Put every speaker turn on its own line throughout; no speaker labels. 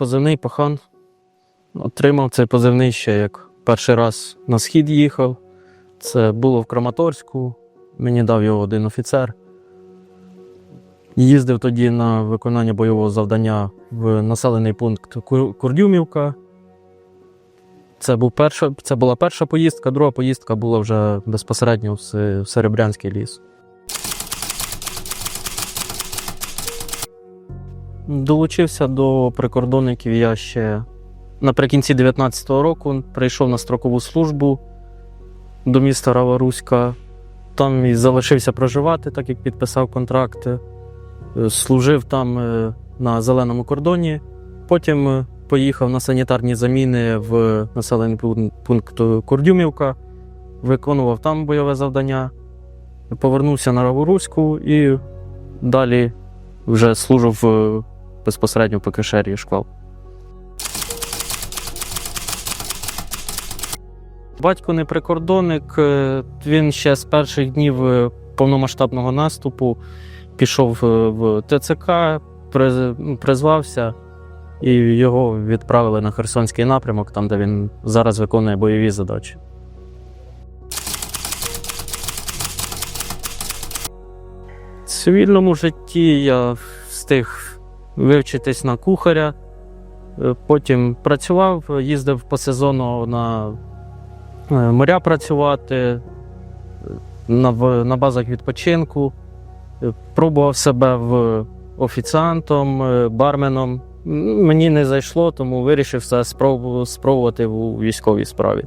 позивний пахан. Отримав цей позивний ще як перший раз на схід їхав. Це було в Краматорську. Мені дав його один офіцер. Їздив тоді на виконання бойового завдання в населений пункт Кур- Курдюмівка. Це, був перша, це була перша поїздка, друга поїздка була вже безпосередньо в Серебрянський ліс. Долучився до прикордонників я ще наприкінці 19-го року. Прийшов на строкову службу до міста Раваруська. Там і залишився проживати, так як підписав контракти. Е, Служив там е, на зеленому кордоні. Потім е, поїхав на санітарні заміни в населений пункт Курдюмівка, виконував там бойове завдання. Повернувся на Раваруську і далі вже служив безпосередньо в ПКШРі шквал. Батько не прикордонник, е, він ще з перших днів е, повномасштабного наступу пішов е, в ТЦК, призвався, і його відправили на Херсонський напрямок, там, де він зараз виконує бойові задачі. В цивільному житті я встиг вивчитись на кухаря, е, потім працював, їздив по сезону на е, моря працювати, е, на, на базах відпочинку, пробував себе в офіціантом, барменом. Мені не зайшло, тому вирішив все спробувати у військовій справі.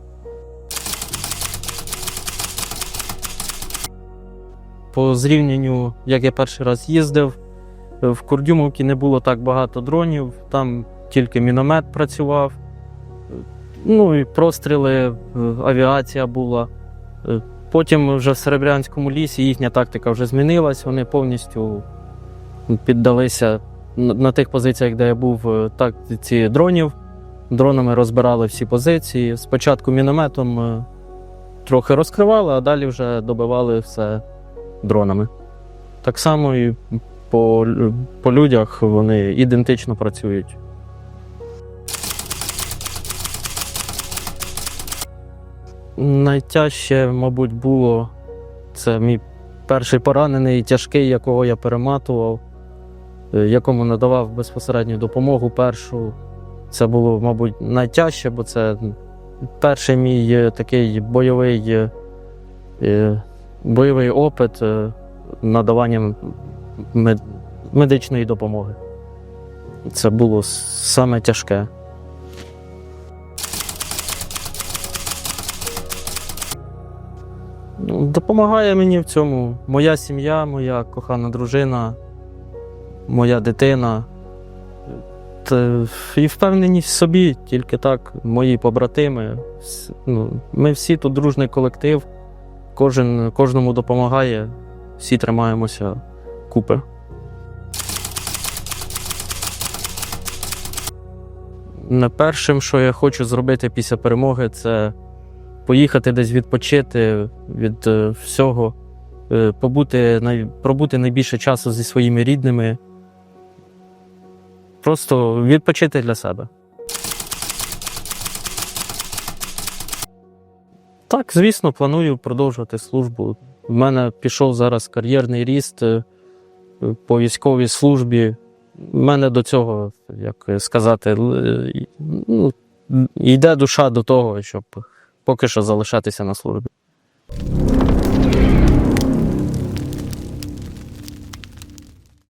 По зрівнянню, як я перший раз їздив, в Курдюмовці не було так багато дронів, там тільки міномет працював. Ну і простріли, е, авіація була. Е, Потім вже в Серебрянському лісі їхня тактика вже змінилась, вони повністю піддалися на тих позиціях, де я був, е, тактиці дронів. Дронами розбирали всі позиції. Спочатку мінометом трохи розкривали, а далі вже добивали все дронами. Так само і по, по людях вони ідентично працюють. Найтяжче, мабуть, було це мій перший поранений, тяжкий, якого я перематував, е, якому надавав безпосередню допомогу першу. Це було, мабуть, найтяжче, бо це перший мій е, такий бойовий, е, бойовий опит надаванням мед- медичної допомоги. Це було саме тяжке. Ну, Допомагає мені в цьому моя сім'я, моя кохана дружина, моя дитина. Та, і впевненість в собі, тільки так, мої побратими. Ну, ми всі тут дружний колектив, кожен, кожному допомагає, всі тримаємося купи. Не першим, що я хочу зробити після перемоги, це поїхати десь відпочити від е, всього, е, побути, пробути найбільше часу зі своїми рідними. Просто відпочити для себе. Так, звісно, планую продовжувати службу. В мене пішов зараз кар'єрний ріст е, по військовій службі. У мене до цього, як сказати, ну, йде душа до того, щоб поки що залишатися на службі.